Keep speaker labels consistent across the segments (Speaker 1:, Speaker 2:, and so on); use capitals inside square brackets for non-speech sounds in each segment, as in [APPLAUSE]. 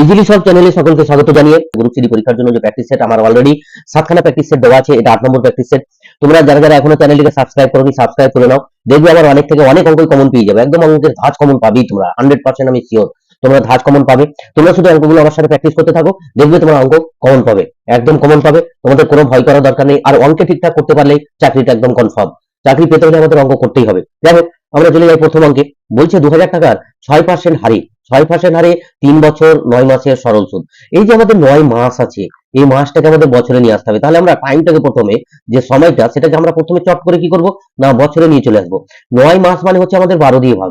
Speaker 1: Easily সব চ্যানেলে সকলকে স্বাগত জানিয়ে গ্রুপ সিডি পরীক্ষার জন্য যে প্র্যাকটিস সেট আমার অলরেডি সাতখানা প্র্যাকটিস সেট দেওয়া আছে, এটা আট নম্বর প্র্যাকটিস সেট তোমরা যারা যারা এখনও চ্যানেলটিকে সাবস্ক্রাইব করোনি সাবস্ক্রাইব করে নাও। দেখবে আবার অনেক থেকে অনেক অঙ্কই কমন পেয়ে যাবে। একদম অঙ্কের ধাঁচ কমন পাবেই তোমরা হান্ড্রেড পার্সেন্ট আমি শিওর তোমরা ধাঁচ কমন পাবে। তোমরা শুধু অঙ্কগুলো আমার সাথে প্র্যাকটিস করতে থাকো, দেখবে তোমরা অঙ্ক কমন পাবে, একদম কমন পাবে। তোমাদের কোনো ভয় করার দরকার নেই। আর অঙ্কে ঠিকঠাক করতে পারলেই চাকরিটা একদম কনফার্ম চাকরি পেতে হলে আমাদের অঙ্ক করতেই হবে। যাই হোক, আমরা চলে যাই প্রথম অঙ্কে। বলছে দু হাজার টাকার ছয় পার্সেন্ট হারে। ছয় পার্সেন্ট হারে তিন বছর, নয় মাসের সরল সুদ। এই যে আমাদের নয় মাস আছে, এই মাসটাকে আমাদের বছরে নিয়ে আসতে হবে। তাহলে আমরা টাইমটাকে প্রথমে, যে সময়টা, সেটাকে আমরা প্রথমে চট করে কি করব? না, বছরে নিয়ে চলে আসব। নয় মাস মানে হচ্ছে আমাদের বারো দিয়ে ভাগ।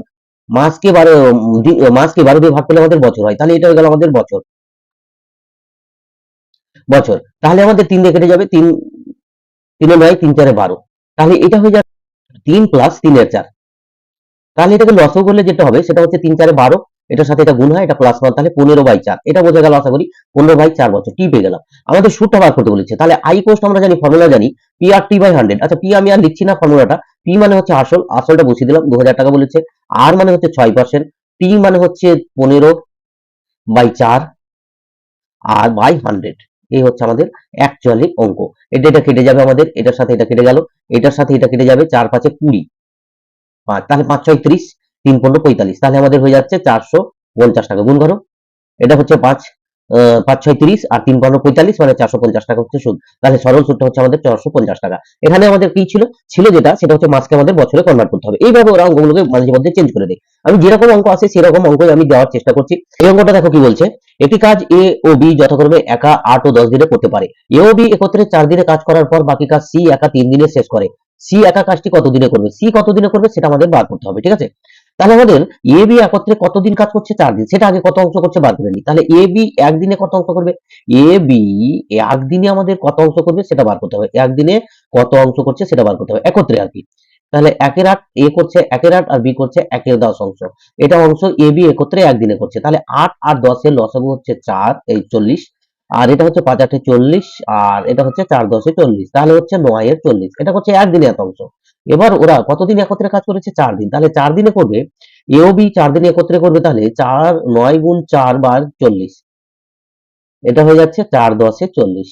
Speaker 1: মাসকে বারো মাসকে বারো দিয়ে ভাগ করলে আমাদের বছর হয়। তাহলে এটা হয়ে গেল আমাদের বছর। বছর। তাহলে আমাদের তিন দিয়ে কেটে যাবে, তিন, তিনে নয়, তিন চারে বারো। তাহলে এটা হয়ে যাবে তিন প্লাস তিনের চার। তাহলে এটাকে লসও করলে যেটা হবে, সেটা হচ্ছে তিন চারে বারো। এটার সাথে এটা গুণ হয়, এটা প্লাস ওয়ান তাহলে পনেরো বাই চার। এটা বোঝা গেল, আশা করি পনেরো বাই চার বছর টি পেয়ে গেলাম। আমাদের সুদটা বার করতে বলেছে। তাহলে আই কোস্ট আমরা জানি ফর্মুলা জানি P R T by hundred আচ্ছা পি আমি আর লিখছি না ফর্মুলাটা পি মানে হচ্ছে আসল, আসলটা বসিয়ে দিলাম, দু হাজার টাকা বলেছে। আর মানে হচ্ছে ছয় পার্সেন্ট টি মানে হচ্ছে পনেরো বাই চার আর বাই হান্ড্রেড এই হচ্ছে আমাদের অ্যাকচুয়ালি অঙ্ক। এটা এটা কেটে যাবে আমাদের, এটার সাথে এটা কেটে গেল, এটার সাথে এটা কেটে যাবে, চার পাঁচে কুড়ি। তাহলে পাঁচ, ছয়, ত্রিশ। তিন পনেরো পঁয়তাল্লিশ। তাহলে আমাদের হয়ে যাচ্ছে চারশো পঞ্চাশ টাকা। গুণ করো এটা হচ্ছে পাঁচ পাঁচ ছয় তিরিশ আর তিন পনেরো পঁয়তাল্লিশ মানে চারশো পঞ্চাশ টাকা হচ্ছে সুদ তাহলে সরল সুদটা হচ্ছে আমাদের চারশো পঞ্চাশ টাকা। এখানে আমাদের কি ছিল? ছিল যেটা, সেটা হচ্ছে মাসকে আমাদের বছরে কনভার্ট করতে হবে। এইভাবে ওরা অঙ্কগুলোকে মাঝে মধ্যে চেঞ্জ করে দেয়। আমি যেরকম অঙ্ক আছে, সেরকম অঙ্কই আমি দেওয়ার চেষ্টা করছি। এই অঙ্কটা দেখো কি বলছে? একটি কাজ এ ও বি যথাক্রমে একা আট ও দশ দিনে করতে পারে। এ ও বি একত্রে চার দিনে কাজ করার পর বাকি কাজ সি একা তিন দিনে শেষ করে। সি একা কাজটি কত দিনে করবে? সি কত দিনে করবে? সেটা আমাদের বার করতে হবে, ঠিক আছে? তাহলে আমাদের এ বি একত্রে কতদিন কাজ করছে? চার দিন। সেটা আগে কত অংশ করছে? বার করে নিই। তাহলে এ বি একদিনে কত অংশ করবে? এ বি একদিনে আমাদের কত অংশ করবে? সেটা বার করতে হবে। একদিনে কত অংশ করছে? সেটা বার করতে হবে। একত্রে আর কি। তাহলে একের আট এ করছে, একের আট আর বি করছে, একের দশ অংশ। এটা অংশ এ বি একত্রে একদিনে করছে। তাহলে আট আর দশের লসাগু হচ্ছে চার, এই চল্লিশ। আর এটা হচ্ছে পাঁচ আটে চল্লিশ, আর এটা হচ্ছে চার দশে চল্লিশ। তাহলে হচ্ছে নয়ের চল্লিশ। এটা হচ্ছে একদিনে এত অংশ। এবার ওরা কতদিন একত্রে কাজ করেছে? চার দিন। তাহলে চার দিনে করবে। এও বি চার দিনে একত্রে করবে তাহলে চার নয় গুণ চার বার চল্লিশ। এটা হয়ে যাচ্ছে চার দশে চল্লিশ।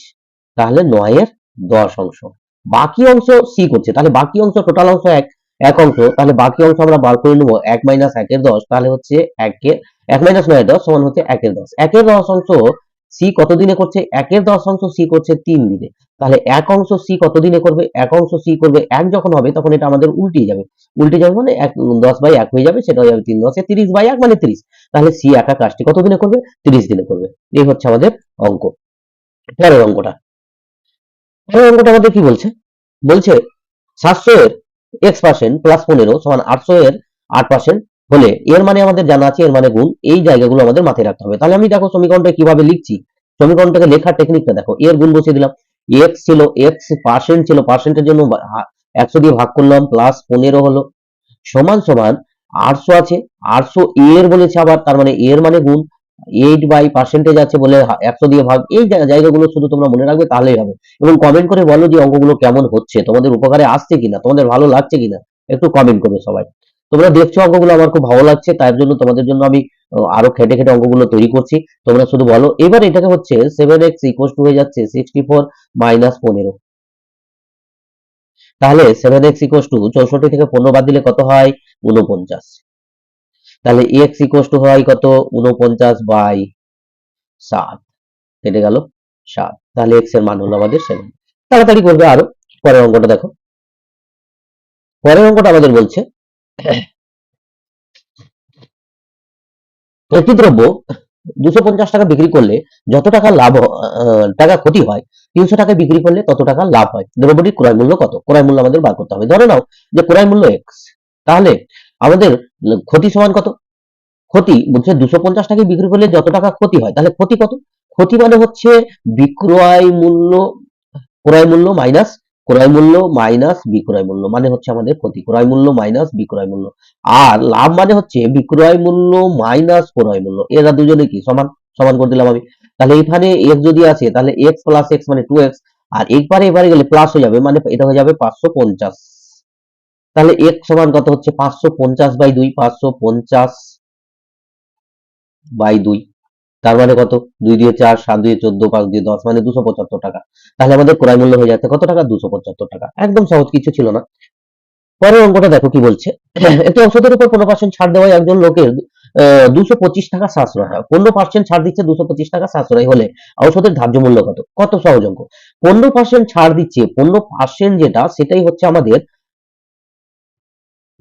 Speaker 1: তাহলে নয়ের দশ অংশ। বাকি অংশ সি করছে। তাহলে বাকি অংশ টোটাল অংশ এক। এক অংশ, তাহলে বাকি অংশ আমরা বার করে নেব এক মাইনাস একের দশ। তাহলে হচ্ছে একের, এক মাইনাস নয়ের দশ সমান হচ্ছে একের দশ। একের দশ অংশ সি কত দিনে করছে? একের দশ অংশ সি করছে তিন দিনে। তাহলে এক অংশ সি কত দিনে করবে? এক অংশ সি করবে এক যখন হবে, তখন এটা আমাদের উল্টে যাবে। উল্টে যাবে মানে এক, দশ বাই এক হয়ে যাবে, সেটা হয়ে যাবে তিন দশে তিরিশ বাই এক মানে তিরিশ। তাহলে সি একা কাজটি কত দিনে করবে? তিরিশ দিনে করবে। এই হচ্ছে আমাদের অঙ্ক। পরের অঙ্কটা। পরের অঙ্কটা আমাদের কি বলছে? বলছে সাতশো এর এক্স পার্সেন্ট প্লাস পনেরো সমান আটশো এর আট পার্সেন্ট হলে এর মানে আমাদের জানা আছে, এর মানে গুণ। এই জায়গাগুলো আমাদের মাথায় রাখতে হবে। তাহলে আমি দেখো সমীকরণটা কীভাবে লিখছি? সমীকরণটাকে লেখার টেকনিকটা দেখো। এর গুণ বসিয়ে দিলাম। এক্স ছিল এক্স পার্সেন্ট ছিল পার্সেন্টের জন্য একশো দিয়ে ভাগ করলাম প্লাস পনেরো হলো। সমান সমান আটশো আছে, আটশো এর বলেছে আবার, তার মানে এর মানে গুণ এইট বাই পার্সেন্টেজ আছে বলে একশো দিয়ে ভাগ, এই জায়গা- জায়গাগুলো শুধু তোমরা মনে রাখবে তাহলেই হবে। এবং কমেন্ট করে বলো যে অঙ্কগুলো কেমন হচ্ছে, তোমাদের উপকারে আসছে কিনা, তোমাদের ভালো লাগছে কিনা, একটু কমেন্ট করবে সবাই। তোমরা দেখছ অঙ্কগুলো, আমার খুব ভালো লাগছে তার জন্য তোমাদের জন্য আমি আরও খেটে খেটে অঙ্কগুলো তৈরি করছি। তোমরা শুধু বলো, এবার এটাকে হচ্ছে সেভেন এক্স ইকুয়াল টু হয়ে যাচ্ছে সিক্সটি ফোর মাইনাস পনেরো। তাহলে সেভেন এক্স ইকুয়াল টু চৌষট্টি থেকে পনেরো বাদ দিলে কত হয়? উনপঞ্চাশ তাহলে এক্স ইকুয়াল টু হয় কত? উনপঞ্চাশ বাই সাত। কেটে গেল সাত। তাহলে এক্সের মান হলো আমাদের সেভেন তাড়াতাড়ি করবে আরও। পরের অঙ্কটা দেখো। পরের অঙ্কটা আমাদের বলছে একটি দ্রব্য দুশো টাকা বিক্রি করলে যত টাকা লাভ টাকা ক্ষতি হয়, তিনশো টাকা বিক্রি করলে তত টাকা লাভ হয়। দ্রব্যটির ক্রয় মূল্য কত? ক্রয় মূল্য আমাদের বার করতে হবে। ধরে নাও যে ক্রয় মূল্য এক্স তাহলে আমাদের ক্ষতি সমান কত? ক্ষতি বলছে দুশো পঞ্চাশ টাকা বিক্রি করলে যত টাকা ক্ষতি হয়, তাহলে ক্ষতি কত? ক্ষতি মানে হচ্ছে বিক্রয় মূল্য, ক্রয় মূল্য মাইনাস ক্রয় মূল্য মাইনাস বিক্রয় মূল্য মানে হচ্ছে আমাদের ক্ষতি। ক্রয় মূল্য মাইনাস বিক্রয় মূল্য। আর লাভ মানে হচ্ছে বিক্রয় মূল্য মাইনাস ক্রয় মূল্য। এরা দুজনে কি? সমান সমান করে দিলাম আমি। তাহলে এখানে এক্স যদি আছে তাহলে এক্স প্লাস এক্স মানে টু এক্স আর একবারে এবারে গেলে প্লাস হয়ে যাবে মানে এটা হয়ে যাবে পাঁচশো পঞ্চাশ। তাহলে এক্স সমান কত হচ্ছে? পাঁচশো পঞ্চাশ বাই দুই, পাঁচশো পঞ্চাশ বাই দুই। তার মানে কত? দুই দিয়ে চার, সাত দিয়ে চোদ্দ, পাঁচ দিয়ে দশ মানে দুশো পঁচাত্তর টাকা। তাহলে আমাদের ক্রয় মূল্য হয়ে যাচ্ছে কত টাকা? দুশো পঁচাত্তর টাকা। একদম সহজ কিছু ছিল না। পরের অঙ্কটা দেখো কি বলছে। [CLEARS THROAT] একটি ঔষধের উপর পনেরো পার্সেন্ট ছাড় দেওয়ায় একজন লোকের দুশো পঁচিশ টাকা সাশ্রয় হয়। পনেরো পার্সেন্ট ছাড় দিচ্ছে দুশো পঁচিশ টাকা সাশ্রয় হলে ঔষধের ধার্য মূল্য কত? কত সহজ অঙ্ক? পনেরো পার্সেন্ট ছাড় দিচ্ছে, পনেরো পার্সেন্ট যেটা, সেটাই হচ্ছে আমাদের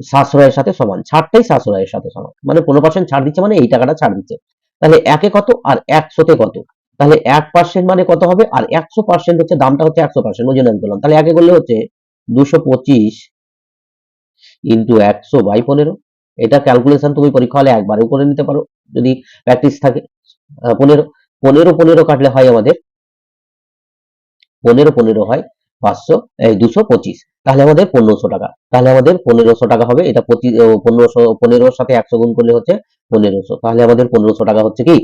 Speaker 1: সাশ্রয়ের সাথে সমান। ছাড়টাই সাশ্রয়ের সাথে সমান। মানে পনেরো পার্সেন্ট ছাড় দিচ্ছে মানে এই টাকাটা ছাড় দিচ্ছে। তাহলে একে কত? আর একশোতে কত? তাহলে এক পার্সেন্ট মানে কত হবে? আর একশো পার্সেন্ট হচ্ছে দামটা হচ্ছে একশো পার্সেন্ট ওই জন্য আমি বললাম। তাহলে একে করলে হচ্ছে দুশো পঁচিশ ইন্টু একশো বাই পনেরো। এটা ক্যালকুলেশন তুমি পরীক্ষা হলে একবারেও করে নিতে পারো, যদি প্র্যাকটিস থাকে। পনেরো পনেরো পনেরো কাটলে হয় আমাদের, পনেরো পনেরো হয় পাঁচশো, এই দুশো পঁচিশ। তাহলে আমাদের পনেরোশো টাকা। তাহলে আমাদের পনেরোশো টাকা হবে। এটা পঁচিশ পনেরোশো, পনেরোর সাথে একশো গুণ করলে হচ্ছে পনেরোশো। তাহলে আমাদের পনেরোশো টাকা হচ্ছে কি?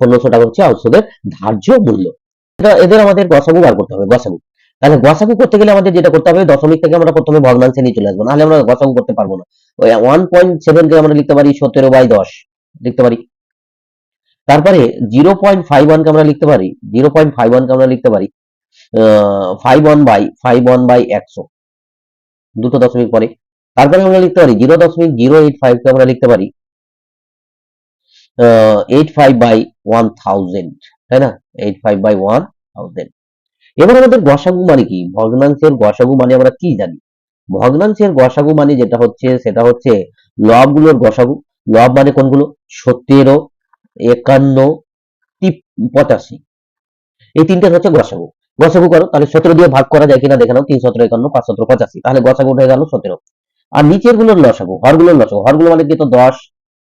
Speaker 1: পনেরোশো টাকা হচ্ছে ঔষধের ধার্য মূল্য। এদের আমাদের গসাগু বার করতে হবে গসাগু তাহলে গসাগু করতে গেলে আমাদের যেটা করতে হবে, দশমিক থেকে আমরা প্রথমে ভগ্নাংশে নিয়ে চলে আসব। নাহলে আমরা গসাগু করতে পারব না। ওই ওয়ান পয়েন্ট সেভেন কে আমরা লিখতে পারি সতেরো বাই দশ। লিখতে পারি। তারপরে জিরো পয়েন্ট ফাইভ ওয়ান কে আমরা লিখতে পারি জিরো পয়েন্ট ফাইভ ওয়ান কে আমরা লিখতে পারি five one by five one by একশো। দুটো দশমিক পরে। তারপরে আমরা লিখতে পারি জিরো দশমিক জিরো এইট ফাইভ কে আমরা লিখতে পারি eight five by one thousand তাই না? Eight five by one thousand এবার আমাদের গসাগু মানে কি? ভগ্নাংশের গসাগু মানে আমরা কি জানি? ভগ্নাংশের গসাগু মানে যেটা হচ্ছে, সেটা হচ্ছে লবগুলোর গসাগু। লব মানে কোনগুলো? সতেরো, একান্ন পঁচাশি। এই তিনটের হচ্ছে গসাগু। গসাগু করো, তাহলে সতেরো দিয়ে ভাগ করা যায় কিনা দেখে নাও তিন সতেরো, একান্ন পাঁচ সতেরো, পঁচাশি। তাহলে গসাগু হয়ে গেল সতেরো। আর নিচেরগুলোর লসাগু, হরগুলোর লসাগু। হরগুলো মানে কি? তো দশ,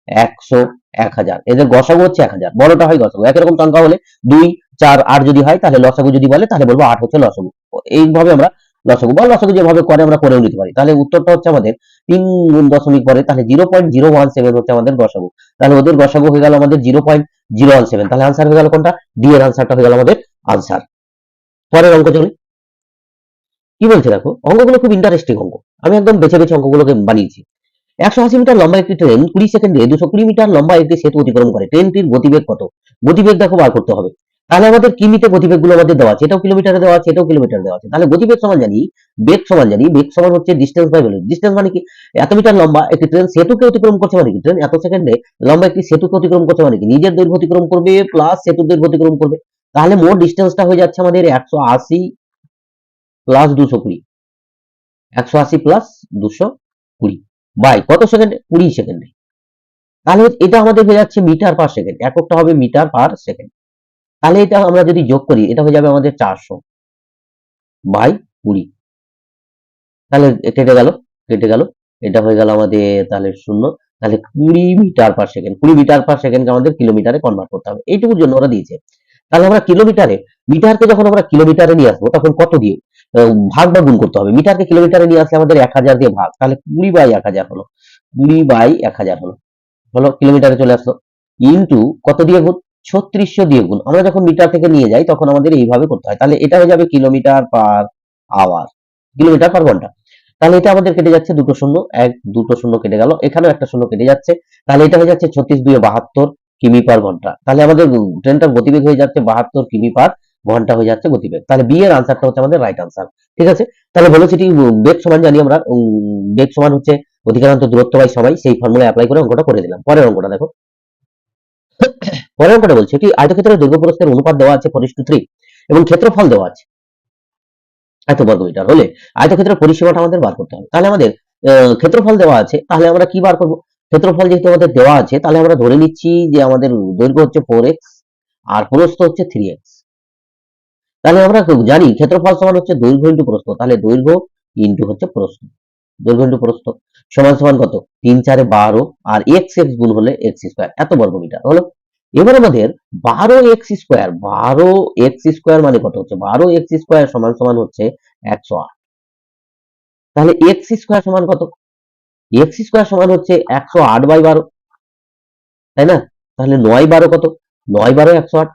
Speaker 1: একশো এক হাজার। এদের গসাগু হচ্ছে এক হাজার। বড়টা হয় গসাগু। একরকম সংখ্যা হলে দুই, চার, আট যদি হয়, তাহলে লসাগু যদি বলে, তাহলে বলব আট হচ্ছে লসাগু। এইভাবে আমরা লসাগু বা লসাগু যেভাবে করে আমরা করেও নিতে পারি। তাহলে উত্তরটা হচ্ছে আমাদের তিন গুণ দশমিক পরে, তাহলে zero point zero one seven হচ্ছে আমাদের গসাগু। তাহলে ওদের গসাগু হয়ে গেল আমাদের zero point zero one seven. তাহলে আনসার হয়ে গেল কোনটা? ডি এর আনসারটা হয়ে গেল আমাদের আনসার পরের অঙ্ক চলে। কি বলছে দেখো? অঙ্কগুলো খুব ইন্টারেস্টিং অঙ্ক। আমি একদম বেছে বেছে অঙ্কগুলোকে বানিয়েছি। একশো আশি মিটার লম্বা একটি ট্রেন কুড়ি সেকেন্ডে দুশো কুড়ি মিটার লম্বা একটি সেতু অতিক্রম করে। ট্রেনটির গতিবেগ কত? গতিবেগ দেখো বার করতে হবে। তাহলে আমাদের কিমিতে গতিবেগগুলো আমাদের দেওয়া আছে? এটাও কিলোমিটারে দেওয়া আছে, এটাও কিলোমিটার দেওয়া আছে। তাহলে গতিবেগ সমান জানি, বেগ সমান জানি, বেগ সমান হচ্ছে ডিস্টেন্স বাই ভ্যালু ডিস্টেন্স মানে কি? এত মিটার লম্বা একটি ট্রেন সেতুকে অতিক্রম করছে মানে কি? ট্রেন এত সেকেন্ডে লম্বা একটি সেতুকে অতিক্রম করছে মানে কি? নিজের দৈর্ঘ্য অতিক্রম করবে প্লাস সেতুর দৈর্ঘ্য অতিক্রম করবে। তাহলে মোট ডিস্টেন্সটা হয়ে যাচ্ছে আমাদের একশো আশি প্লাস দুশো কুড়ি। একশো আশি প্লাস দুশো কুড়ি। বাই কত সেকেন্ডে কুড়ি সেকেন্ডে তাহলে এটা আমাদের হয়ে যাচ্ছে মিটার পার সেকেন্ড এককটা হবে মিটার পার সেকেন্ড তাহলে এটা আমরা যদি যোগ করি, এটা হয়ে যাবে আমাদের চারশো বাই কুড়ি। তাহলে কেটে গেল কেটে গেল, এটা হয়ে গেল আমাদের তাহলে শূন্য। তাহলে কুড়ি মিটার পার সেকেন্ড কুড়ি মিটার পার সেকেন্ডকে আমাদের কিলোমিটারে কনভার্ট করতে হবে। এইটুকুর জন্য ওরা দিয়েছে। তাহলে আমরা কিলোমিটারে মিটারকে যখন আমরা কিলোমিটারে নিয়ে আসব, তখন কত দিয়ে ভাগ বা গুণ করতে হবে? মিটারকে কিলোমিটারে নিয়ে আসলে আমাদের এক হাজার দিয়ে ভাগ, তাহলে কুড়ি বাই এক হাজার হলো। কুড়ি বাই এক হাজার হলো। হলো কিলোমিটারে চলে আসলো। ইন্টু কত দিয়ে গুণ? ছত্রিশশো দিয়ে গুণ। আমরা যখন মিটার থেকে নিয়ে যাই, তখন আমাদের এইভাবে করতে হয়। তাহলে এটা হয়ে যাবে kilometre per hour kilometre per ঘণ্টা। তাহলে এটা আমাদের কেটে যাচ্ছে দুটো শূন্য, এক, দুটো শূন্য কেটে গেল। এখানেও একটা শূন্য কেটে যাচ্ছে। তাহলে এটা হয়ে যাচ্ছে ছত্রিশ দুই বাহাত্তর। কিমি পার ঘণ্টা। তাহলে আমাদের ট্রেনটার গতিবেগ হয়ে যাচ্ছে, বাহাত্তর কিমি পার ঘণ্টা হয়ে যাচ্ছে গতিবেগ। তাহলে বি এর আনসারটা হচ্ছে আমাদের রাইট আনসার ঠিক আছে? তাহলে ভেলোসিটি বেগ সমান জানি আমরা বেগ সমান হচ্ছে অধিকারান্ত দূরত্ব বাই সময় সেই ফর্মুলা অ্যাপ্লাই করে অঙ্কটা করে দিলাম। পরের অঙ্কটা দেখো। পরের অঙ্কটা বলছে একটি আয়তক্ষেত্রের দৈর্ঘ্য প্রস্থের অনুপাত দেওয়া আছে ফোর টু থ্রি এবং ক্ষেত্রফল দেওয়া আছে। এত বর্গ মিটার হলে আয়তক্ষেত্রের পরিসীমাটা আমাদের বার করতে হবে। তাহলে আমাদের ক্ষেত্রফল দেওয়া আছে, তাহলে আমরা কি বার করব? ক্ষেত্রফল যেহেতু আমাদের দেওয়া আছে, তাহলে আমরা ধরে নিচ্ছি যে আমাদের দৈর্ঘ্য হচ্ছে ফোর আর প্রস্থ হচ্ছে থ্রি এক্স তাহলে আমরা জানি ক্ষেত্রফল সমান হচ্ছে দৈর্ঘ্য ইন্টু প্রস্থ, তাহলে দৈর্ঘ্য ইন্টু হচ্ছে প্রস্থ। দৈর্ঘ্য ইন্টু প্রস্থ সমান সমান কত? তিন চারে বারো আর এক্স এক্স গুণ হলে এক্স স্কোয়ার এত বর্গ মিটার। হলো এবার আমাদের বারো এক্স স্কোয়ার বারো এক্স স্কোয়ার মানে কত হচ্ছে? বারো এক্স স্কোয়ার সমান সমান হচ্ছে একশো আট। তাহলে এক্স স্কোয়ার সমান কত? এক্স স্কোয়ার সমান হচ্ছে একশো আট বাই বারো, তাই না? তাহলে নয় বারো কত? নয় বারো একশো আট।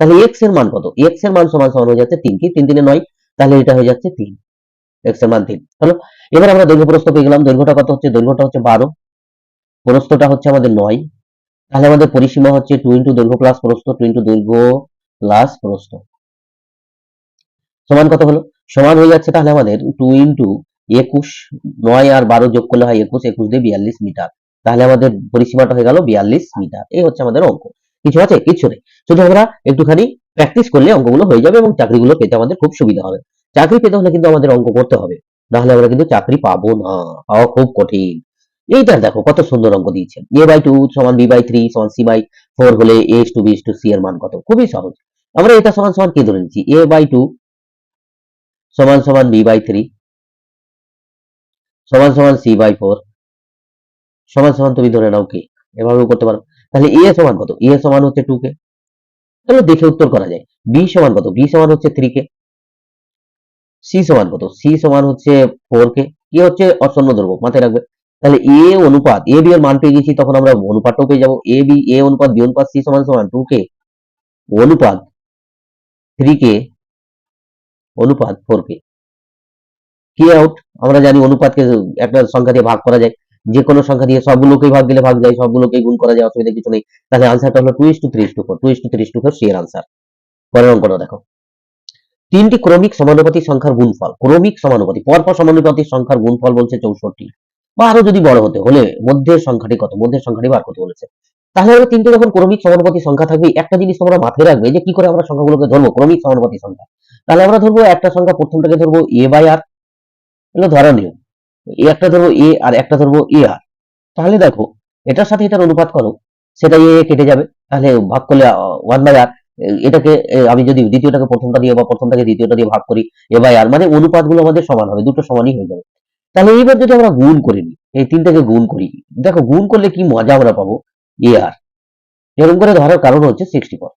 Speaker 1: তাহলে এক্সের মান কত? এক্সের মান সমান সমান হয়ে যাচ্ছে তিন কি? তিন তিনে নয়। তাহলে এটা হয়ে যাচ্ছে তিন। এক্সের মান তিন। হলো? এবার আমরা দৈর্ঘ্য প্রস্থ পেয়ে গেলাম। দৈর্ঘ্যটা কত হচ্ছে? দৈর্ঘ্যটা হচ্ছে বারো। প্রস্থটা হচ্ছে আমাদের নয়। তাহলে আমাদের পরিসীমা হচ্ছে টু ইন্টু দৈর্ঘ্য প্লাস প্রস্থ টু ইন্টু দৈর্ঘ্য প্লাস প্রস্থ। সমান কত হলো? সমান হয়ে যাচ্ছে তাহলে আমাদের টু ইন্টু একুশ, নয় আর বারো যোগ করলে হয় একুশ একুশ দিয়ে বিয়াল্লিশ মিটার। তাহলে আমাদের পরিসীমাটা হয়ে গেল বিয়াল্লিশ মিটার। এই হচ্ছে আমাদের অঙ্ক। কিছু আছে? কিছু নেই। শুধু আমরা একটুখানি প্র্যাকটিস করলে অঙ্কগুলো হয়ে যাবে এবং চাকরিগুলো পেতে আমাদের খুব সুবিধা হবে। চাকরি পেতে হলে কিন্তু আমাদের অঙ্ক করতে হবে। নাহলে আমরা কিন্তু চাকরি পাবো না। পাওয়া খুব কঠিন। এইটা দেখো, কত সুন্দর অঙ্ক দিয়েছে। এ বাই টু সমান বি বাই থ্রি সমান সি বাই ফোর হলে A two B two C এর মান কত? খুবই সহজ। আমরা এটা সমান সমান কি ধরে নিচ্ছি? এ বাই টু সমান সমান বি বাই থ্রি সমান সমান সি বাই ফোর সমান সমান তুমি ধরে নাও কি এভাবেও করতে পারো। তাহলে এ সমান কত? এ সমান হচ্ছে টু কে তাহলে দেখে উত্তর করা যায়। বি সমান কত? বি সমান হচ্ছে থ্রি কে সি সমান কত? সি সমান হচ্ছে ফোর কে কি হচ্ছে অসন্ন দ্রব্য মাথায় রাখবে। তাহলে এ অনুপাত এ বি এর মান পেয়ে গেছি, তখন আমরা অনুপাতটাও পেয়ে যাব। এ বি এ অনুপাত বি অনুপাত সি সমান সমান টু কে অনুপাত থ্রি কে অনুপাত ফোর কে কি আউট আমরা জানি অনুপাতকে একটা সংখ্যা দিয়ে ভাগ করা যায়। যে কোনো সংখ্যা দিয়ে সবগুলোকেই ভাগ দিলে ভাগ যায় সবগুলোকেই গুণ করা যায়, অসুবিধা কিছু নেই। তাহলে আনসারটা হলো two is two three two four two is two three two four C এর আনসার পরের অঙ্কটা দেখো। তিনটি ক্রমিক সমানুপাতি সংখ্যার গুণফল। ক্রমিক সমানুপাতি পরপর সমানুপাতি সংখ্যার গুণফল বলছে চৌষট্টি। বা আরও যদি বড় হতে, হলে মধ্যের সংখ্যাটি কত? মধ্যের সংখ্যাটি বার করতে বলেছে। তাহলে আমরা তিনটে যখন ক্রমিক সমানুপাতি সংখ্যা থাকবে, একটা জিনিস তোমরা মাথায় রাখবে যে কি করে আমরা সংখ্যাগুলোকে ধরবো, ক্রমিক সমানুপাতি সংখ্যা। তাহলে আমরা ধরবো একটা সংখ্যা প্রথমটাকে ধরবো এ বাই আর এগুলো ধরা নিয়ম এ একটা ধরবো এ আর একটা ধরবো এ আর তাহলে দেখো, এটার সাথে এটার অনুপাত করো। সেটা এ কেটে যাবে। তাহলে ভাগ করলে ওয়ান বাই আর এটাকে আমি যদি দ্বিতীয়টাকে প্রথমটা দিয়ে বা প্রথমটাকে দ্বিতীয়টা দিয়ে ভাগ করি এ বাই আর মানে অনুপাতগুলো আমাদের সমান হবে, দুটো সমানই হয়ে যাবে। তাহলে এইবার যদি আমরা গুণ করে নিই, এই তিনটাকে গুণ করি, দেখো গুণ করলে কি মজা আমরা পাবো? এ আর এরকম করে ধরার কারণ হচ্ছে সিক্সটি ফোর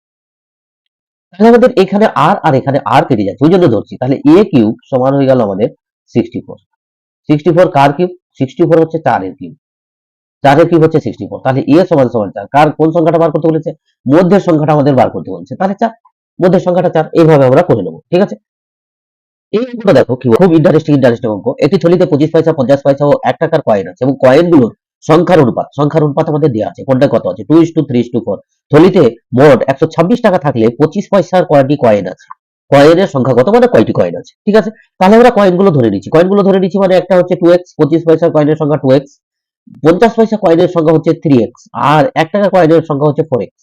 Speaker 1: তাহলে আমাদের এখানে আর আর এখানে আর কেটে যাচ্ছে, ওই জন্য ধরছি। তাহলে এ কিউব সমান হয়ে গেল আমাদের সিক্সটি ফোর সিক্সটি ফোর কার কিউব সিক্সটি ফোর হচ্ছে চারের কিউব চারের কিউব হচ্ছে সিক্সটি ফোর তাহলে এ সমান সমান চার। কার কোন সংখ্যাটা বার করতে বলেছে? মধ্যের সংখ্যাটা আমাদের বার করতে বলেছে। তাহলে চার। মধ্যের সংখ্যাটা চার। এইভাবে আমরা করে নেব। ঠিক আছে? এই অঙ্কটা দেখো কি খুব ইন্টারেস্টিং ইন্টারেস্টিং অঙ্ক। একটি থলিতে পঁচিশ পয়সা, পঞ্চাশ পয়সা ও এক টাকার কয়েন আছে এবং কয়েনগুলোর সংখ্যার অনুপাত সংখ্যার অনুপাত আমাদের দেওয়া আছে। কোনটা কত আছে? Two is two three is two four থলিতে মোট একশো ছাব্বিশ টাকা থাকলে পঁচিশ পয়সার কয়টি কয়েন আছে। কয়েনের সংখ্যা কত? মানে কয়টি কয়েন আছে? ঠিক আছে? তাহলে আমরা কয়েনগুলো ধরে নিচ্ছি। কয়েনগুলো ধরে নিচ্ছি মানে একটা হচ্ছে টু এক্স পঁচিশ পয়সার কয়েনের সংখ্যা টু এক্স পঞ্চাশ পয়সা কয়েনের সংখ্যা হচ্ছে থ্রি এক্স আর এক টাকা কয়েনের সংখ্যা হচ্ছে ফোর এক্স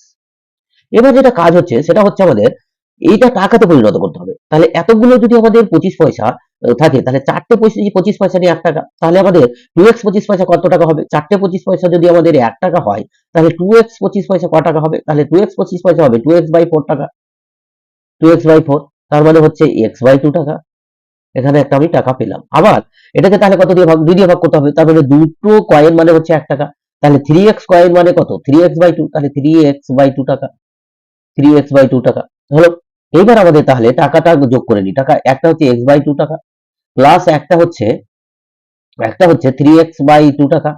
Speaker 1: এবার যেটা কাজ হচ্ছে, সেটা হচ্ছে আমাদের এইটা টাকাতে পরিণত করতে হবে? তাহলে এতগুলো যদি আমাদের পঁচিশ পয়সা থাকে, তাহলে চারটে পয়সা পঁচিশ পয়সা নিয়ে এক টাকা, তাহলে আমাদের টু এক্স পঁচিশ পয়সা কত টাকা হবে? চারটে পঁচিশ পয়সা যদি আমাদের এক টাকা হয়, তাহলে টু এক্স পঁচিশ পয়সা কত টাকা হবে? তাহলে টু এক্স পঁচিশ পয়সা হবে টু এক্স বাই ফোর টাকা। টু এক্স বাই ফোর তার মানে হচ্ছে এক্স বাই টু টাকা। এখানে একটা আমি টাকা পেলাম। আবার এটাকে তাহলে কত দিয়ে ভাগ, দুই দিয়ে ভাগ করতে হবে? তার মানে দুটো কয়েন মানে হচ্ছে এক টাকা। তাহলে থ্রি এক্স কয়েন মানে কত? থ্রি এক্স বাই টু তাহলে থ্রি এক্স বাই টু টাকা। থ্রি এক্স বাই টু টাকা। হলো, এইবার আমাদের তাহলে টাকাটা যোগ করে নিই। টাকা একটা হচ্ছে এক্স বাই টু টাকা প্লাস একটা হচ্ছে একটা হচ্ছে থ্রি এক্স বাই টু টাকা।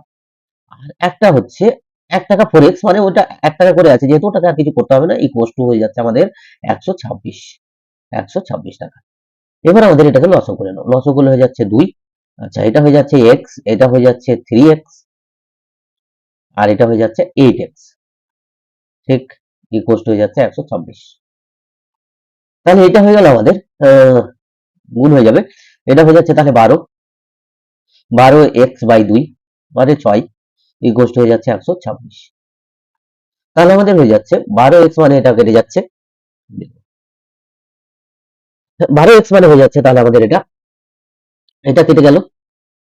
Speaker 1: আর একটা হচ্ছে এক টাকা ফোর এক্স মানে ওটা এক টাকা করে আছে। যেহেতু টাকা কিছু করতে হবে না ইকুয়াস টু হয়ে যাচ্ছে আমাদের একশো ছাব্বিশ। একশো ছাব্বিশ টাকা। এবার আমাদের এটাকে লসও করে নাও। লসও করলে হয়ে যাচ্ছে দুই। আচ্ছা এটা হয়ে যাচ্ছে এক্স এটা হয়ে যাচ্ছে থ্রি এক্স আর এটা হয়ে যাচ্ছে এইট এক্স ঠিক ইকুয়াস টু হয়ে যাচ্ছে একশো ছাব্বিশ। তাহলে এটা হয়ে গেল আমাদের গুণ হয়ে যাবে। এটা হয়ে যাচ্ছে তাহলে বারো। বারো এক্স বাই দুই মানে ছয়। ইকুয়াস টু হয়ে যাচ্ছে একশো ছাব্বিশ। তাহলে আমাদের হয়ে যাচ্ছে বারো এক্স মানে এটা কেটে যাচ্ছে। বারো এক্স মানে হয়ে যাচ্ছে তাহলে আমাদের এটা। এটা কেটে গেল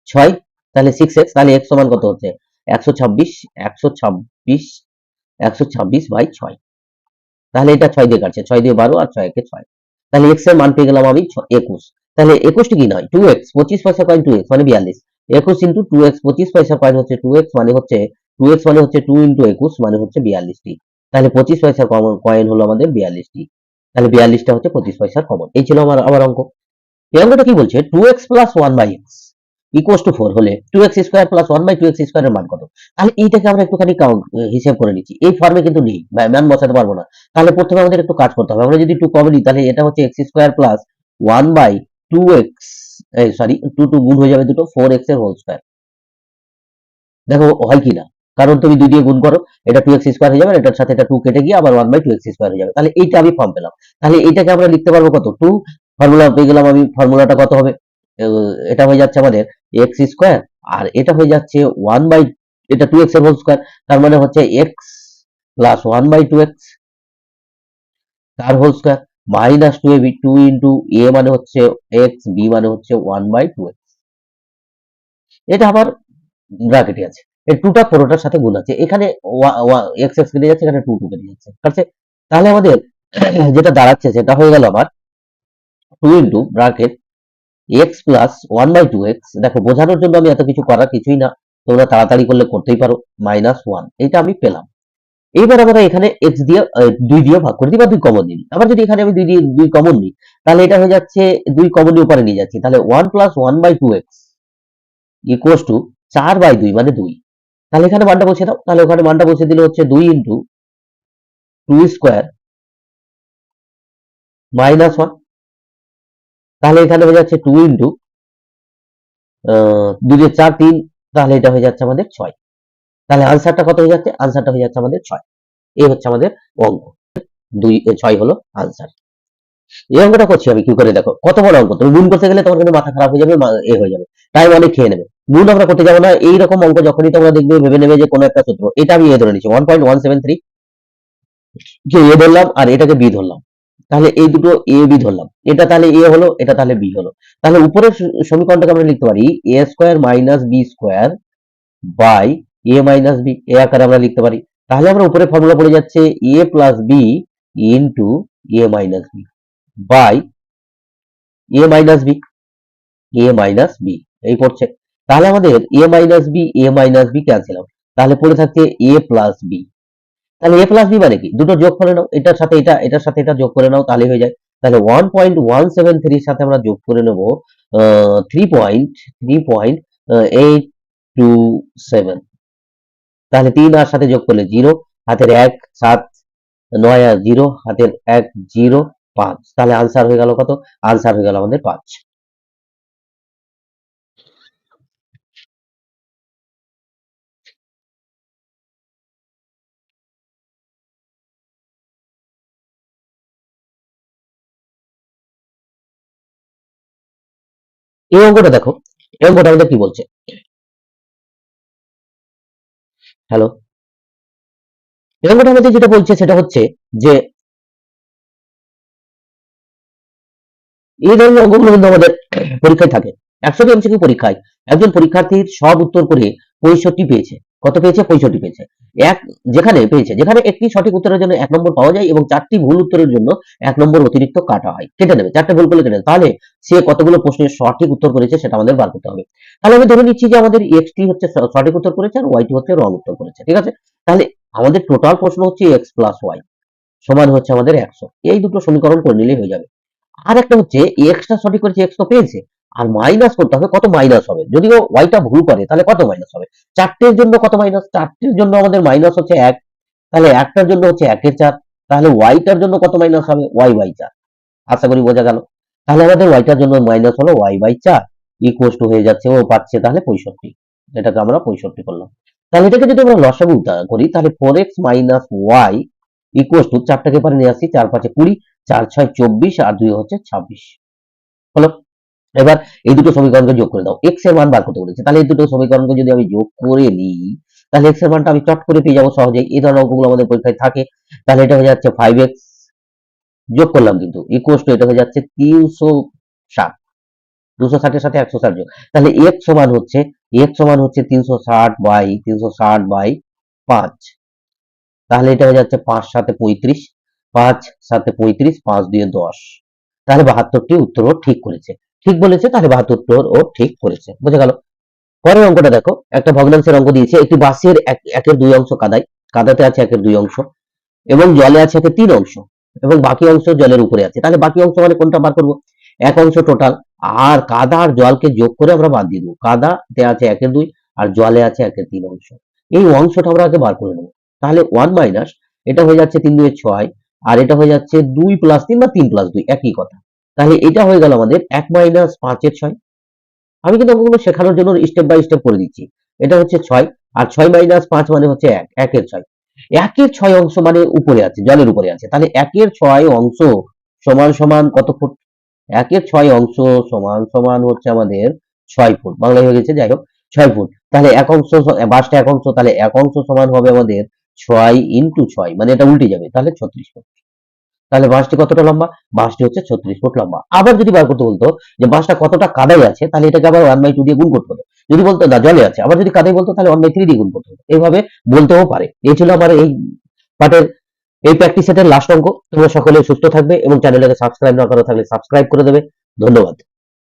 Speaker 1: ছয়, তাহলে সিক্স এক্স তাহলে এক্স সমান কত হচ্ছে? একশো ছাব্বিশ একশো ছাব্বিশ বাই ছয়। তাহলে এটা ছয় দিয়ে কাটছে, ছয় দিয়ে বারো আর ছয় ছয়। তাহলে এক্সের মান পেয়ে গেলাম আমি একুশ। তাহলে একুশটি কি নয়? টু এক্স পঁচিশ পয়সা কয়েন টু এক্স মানে বিয়াল্লিশ। একুশ ইন্টু টু এক্স পঁচিশ পয়সা কয়েন হচ্ছে টু এক্স মানে হচ্ছে টু এক্স মানে হচ্ছে টু ইন্টু একুশ মানে হচ্ছে বিয়াল্লিশটি। তাহলে পঁচিশ পয়সার কয়েন হলো আমাদের বিয়াল্লিশটি। তাহলে বিয়াল্লিশটা হচ্ছে পঁচিশ পয়সার কমন এই ছিল আমার আমার অঙ্ক। এই অঙ্কটা কি বলছে? Two x plus one by x equals two four হলে two x square plus one by two x স্কোয়ারের মান কত? তাহলে এইটাকে আমরা একটুখানি হিসেব করে নিচ্ছি। এই ফর্মে কিন্তু নেই ম্যান বসাতে পারব না। তাহলে প্রথমে আমাদের একটু কাজ করতে হবে। আমরা যদি টু কমন নিই, তাহলে এটা হচ্ছে x square plus one by two x sorry two two গুণ হয়ে যাবে দুটো ফোর এক্সের হোল স্কোয়ার দেখো, হয় কি না? কারণ তুমি দুই দিয়ে গুণ করো, এটা টু এক্স স্কোয়ার হয়ে যাবে, এটার সাথে এটা টু কেটে গিয়ে আবার one by two x square হয়ে যাবে। তাহলে এইটা আমি ফর্ম পেলাম। তাহলে এইটাকে আমরা লিখতে পারব কত? টু ফর্মুলা পেয়ে গেলাম আমি ফর্মুলাটা কত হবে? এটা হয়ে যাচ্ছে আমাদের এক্স স্কোয়ার আর এটা হয়ে যাচ্ছে ওয়ান বাই এটা টু এক্সের হোল স্কোয়ার তার মানে হচ্ছে x plus one by two x তার whole square minus two A B two into A মানে হচ্ছে এক্স বি মানে হচ্ছে ওয়ান বাই টু এক্স এটা আবার ব্র্যাকেটে আছে। এই টুটা পুরোটার সাথে গুণ আছে। এখানে এক্স এক্স কেটে যাচ্ছে, এখানে টু টু কেটে যাচ্ছে। ঠিক আছে? তাহলে আমাদের [CLEARS THROAT] যেটা দাঁড়াচ্ছে, সেটা হয়ে গেল আমার two into bracket x plus one by two x দেখো, বোঝানোর জন্য আমি এত কিছু করার কিছুই না। তোমরা তাড়াতাড়ি করলে করতেই পারো মাইনাস ওয়ান এটা আমি পেলাম। এইবার আমরা এখানে এক্স দিয়ে দুই দিয়ে ভাগ করে দিই বা দুই কমন নিই। আবার যদি এখানে আমি দুই দিয়ে, দুই কমন নিই, তাহলে এটা হয়ে যাচ্ছে, দুই কমন উপরে নিয়ে যাচ্ছি। তাহলে one plus one by two x equals two চার বাই দুই মানে দুই। তাহলে এখানে মানটা বসে দাও। তাহলে ওখানে মানটা বসে দিলে হচ্ছে দুই into two square minus one. তাহলে এখানে হয়ে যাচ্ছে টু ইন্টু দুই চার তিন, তাহলে এটা হয়ে যাচ্ছে আমাদের ছয়। তাহলে আনসারটা কত হয়ে যাচ্ছে? আনসারটা হয়ে যাচ্ছে আমাদের ছয়। এই হচ্ছে আমাদের অঙ্ক। দুই ছয় হলো আনসার। এই অঙ্কটা করছি আমি, কি করে দেখো? কত বড় অঙ্ক? তুমি গুণ করতে গেলে তোমার কিন্তু মাথা খারাপ হয়ে যাবে এ হয়ে যাবে। টাইম অনেক খেয়ে নেবে। গুণ আমরা করতে যাব না, এইরকম অঙ্ক যখনই তোমরা দেখবে, ভেবে নেবে যে কোনো একটা সূত্র। এটা আমি এ ধরে নিচ্ছি one point one seven three যে এ ধরলাম আর এটাকে বি ধরলাম। তাহলে এই দুটো এ, বি ধরলাম। এটা তাহলে এ হলো, এটা তাহলে বি হলো। তাহলে উপরের সমীকরণটাকে আমরা লিখতে পারি, a square minus b square by a minus b, এ আকারে আমরা লিখতে পারি। তাহলে আমরা উপরে ফর্মুলা পড়ে যাচ্ছে, a plus b into a minus b. By a minus b a minus b এই পড়ছে। তাহলে আমাদের a minus b a minus b cancel হবে। তাহলে পড়ে থাকছে এ প্লাস বি তাহলে এ প্লাস বি মানে কি? দুটো যোগ করে নাও, এটার সাথে এটা, এটার সাথে এটা যোগ করে নাও, তাহলে হয়ে যায়। তাহলে ওয়ান পয়েন্ট ওয়ান সেভেন থ্রির সাথে আমরা যোগ করে নেব three point three point eight two seven তাহলে তিন আর সাথে যোগ করলে জিরো হাতের এক, সাত, নয় আর জিরো হাতের এক জিরো পাঁচ। তাহলে আনসার হয়ে গেল কত? আনসার হয়ে গেল আমাদের পাঁচ। এই অঙ্কটা দেখো, এই অঙ্কটা আমাদের কি বলছে? হ্যালো এই অঙ্কটা আমাদের যেটা বলছে সেটা হচ্ছে যে এই ধরনের অঙ্কগুলো কিন্তু আমাদের পরীক্ষায় থাকে। একশো এমসিকিউ পরীক্ষায় একজন পরীক্ষার্থীর সব উত্তর করে পঁয়ষট্টি পেয়েছে। কত পেয়েছে? পঁয়ষট্টি পেয়েছে। এক, যেখানে পেয়েছে, যেখানে একটি সঠিক উত্তরের জন্য এক নম্বর পাওয়া যায় এবং চারটি ভুল উত্তরের জন্য এক নম্বর অতিরিক্ত কাটা হয়। কেটে নেবে, চারটে ভুল করলে কেটে তাহলে সে কতগুলো প্রশ্নের সঠিক উত্তর করেছে সেটা আমাদের বার করতে হবে। তাহলে আমি ধরে নিচ্ছি যে আমাদের এক্সটি হচ্ছে সঠিক উত্তর করেছে আর ওয়াইটি হচ্ছে রং উত্তর করেছে, ঠিক আছে? তাহলে আমাদের টোটাল প্রশ্ন হচ্ছে এক্স প্লাস ওয়াই সমান হচ্ছে আমাদের একশো। এই দুটো সমীকরণ করে নিলেই হয়ে যাবে। আর একটা হচ্ছে এক্সটা সঠিক করেছে এক্স তো পেয়েছে। আর মাইনাস করতে হবে, কত মাইনাস হবে? যদিও ওয়াইটা ভুল করে, তাহলে কত মাইনাস হবে? চারটের জন্য কত মাইনাস চারটের জন্য আমাদের মাইনাস হচ্ছে এক। তাহলে একটার জন্য হচ্ছে একের চার। তাহলে ওয়াইটার জন্য কত মাইনাস হবে? ওয়াই বাই চার। আশা করি বোঝা গেল। তাহলে আমাদের ওয়াইটার জন্য মাইনাস হলো ওয়াই বাই চার। ইকুয়াস টু হয়ে যাচ্ছে, ও পাচ্ছে তাহলে পঁয়ষট্টি। এটাকে আমরা পঁয়ষট্টি করলাম। তাহলে এটাকে যদি আমরা লসাগু করি, তাহলে four x minus y equals two চারটাকে পারে নিয়ে আসি চার পাঁচে কুড়ি। চার, ছয়, চব্বিশ আর দুই হচ্ছে ছাব্বিশ। হলো, এবার এই দুটো সমীকরণকে যোগ করে দাও। এক্সের মান বার করতে বলেছে। তাহলে এই দুটো সমীকরণকে যদি আমি যোগ করে নিই, তাহলে এক্সের মানটা আমি চট করে পেয়ে যাব সহজেই। এই ধরনের অঙ্কগুলো আমাদের পরীক্ষায় থাকে। তাহলে এটা হয়ে যাচ্ছে ফাইভ এক্স যোগ করলাম কিন্তু। ইকুয়াস টু এটা হয়ে যাচ্ছে তিনশো ষাট। দুশো ষাটের সাথে একশো ষাট যোগ। তাহলে এক্স সমান হচ্ছে এক্স সমান হচ্ছে তিনশো ষাট বাই, তিনশো ষাট বাই পাঁচ। তাহলে এটা হয়ে যাচ্ছে পাঁচ সাথে পঁয়ত্রিশ। পাঁচ সাথে পঁয়ত্রিশ, পাঁচ দিয়ে দশ। তাহলে বাহাত্তরটি উত্তর ও ঠিক করেছে। ঠিক বলেছে, তাহলে বাহাত্তর ও ঠিক করেছে। বুঝে গেল? পরের অঙ্কটা দেখো, একটা ভগ্নাংশের অঙ্ক দিয়েছে, একটি বাসের এক, একের দুই অংশ কাদায়, কাদাতে আছে একের দুই অংশ, এবং জলে আছে একের তিন অংশ, এবং বাকি অংশ জলের উপরে আছে। তাহলে বাকি অংশ মানে কোনটা বার করব? এক অংশ টোটাল আর কাদা আর জলকে যোগ করে আমরা বাদ দিয়ে দেবো। কাদাতে আছে একের দুই, আর জলে আছে একের তিন অংশ। এই অংশটা আমরা আগে বার করে নেব। তাহলে ওয়ান মাইনাস এটা হয়ে যাচ্ছে তিন দুই ছয় আর এটা হয়ে যাচ্ছে দুই প্লাস তিন বা তিন প্লাস দুই, একই কথা। তাহলে এটা হয়ে গেল আমাদের এক মাইনাস পাঁচের ছয়। আমি কিন্তু অঙ্কগুলো শেখানোর জন্য স্টেপ বাই স্টেপ করে দিচ্ছি। এটা হচ্ছে ছয়, আর ছয় মাইনাস পাঁচ মানে হচ্ছে এক, একের ছয়। একের ছয় অংশ মানে উপরে আছে, জলের উপরে আছে। তাহলে একের ছয় অংশ সমান সমান কত ফুট? একের ছয় অংশ সমান সমান হচ্ছে আমাদের ছয় ফুট। বাংলায় হয়ে গেছে, যাই হোক, ছয় ফুট। তাহলে এক অংশ, বাসটা এক অংশ, তাহলে এক অংশ সমান হবে আমাদের ছয় ইন্টু ছয় মানে এটা উল্টে যাবে, তাহলে ছত্রিশ ফুট তাহলে বাঁশটি কতটা লম্বা? বাঁশটি হচ্ছে ছত্রিশ ফুট লম্বা। আবার যদি বার করতে বলতো যে বাঁশটা কতটা কাদায় আছে, তাহলে এটাকে আবার ওয়ান বাই টু দিয়ে গুণ করতে হতো। যদি বলতো, না, জলে আছে। আবার যদি কাদায় বলতো, তাহলে ওয়ান বাই থ্রি দিয়ে গুণ করতে হতো। এইভাবে বলতেও পারে। এই ছিল আমার এই পাঠের, এই প্র্যাকটিস সেটের লাস্ট অঙ্ক। তোমরা সকলে সুস্থ থাকবে এবং চ্যানেলটাকে সাবস্ক্রাইব না করা থাকলে সাবস্ক্রাইব করে দেবে। ধন্যবাদ।